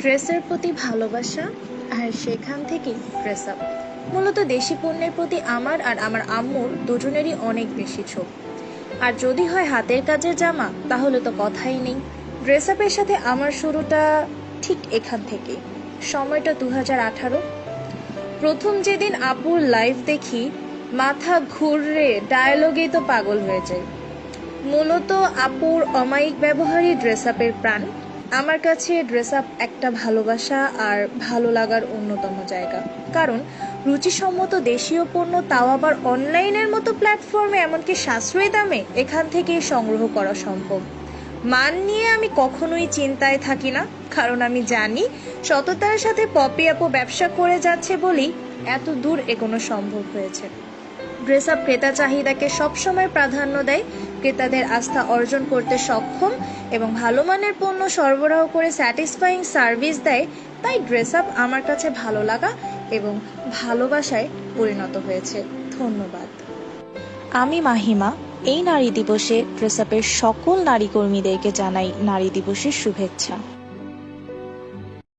ড্রেসের প্রতি ভালোবাসা আর সেখান থেকেই ড্রেস আপ মূলত দেশি পণ্যের প্রতি আমার আর আমার আম্মুর দুজনেরই অনেক বেশি ছোপ। আর যদি হয় হাতের কাজের জামা, তাহলে তো কথাই নেই। ড্রেস আপের সাথে আমার শুরুটা ঠিক এখান থেকে সময়টা দু হাজার আঠারো। প্রথম যেদিন আপুর লাইভ দেখি, মাথা ঘুররে ডায়লগেই তো পাগল হয়ে যায়। মূলত আপুর অমায়িক ব্যবহারই ড্রেস আপের প্রাণ। আমার কাছে ড্রেস আপ একটা ভালোবাসা আর ভালো লাগার অন্যতম জায়গা। কারণ রুচিসম্মত দেশীয় পণ্য তাও আবার অনলাইনের মতো প্ল্যাটফর্মে এমনকি সাশ্রয়ী দামে এখান থেকেই সংগ্রহ করা সম্ভব। মান নিয়ে আমি কখনোই চিন্তায় থাকি না, কারণ আমি জানি সততার সাথে পপি আপু ব্যবসা করে যাচ্ছে বলেই এত দূর এগোনো সম্ভব হয়েছে। ড্রেস আপ ক্রেতা চাহিদাকে সবসময় প্রাধান্য দেয় ক্রেতাদের আস্থা অর্জন করতে সক্ষম এবং ভালো মানের পণ্য সরবরাহ করে স্যাটিসফাইং সার্ভিস দেয়, তাই ড্রেস আপ আমার কাছে ভালো লাগা এবং ভালোবাসায় পরিণত হয়েছে। ধন্যবাদ। আমি মাহিমা, এই নারী দিবসে ড্রেস আপের সকল নারী কর্মীদেরকে জানাই নারী দিবসের শুভেচ্ছা।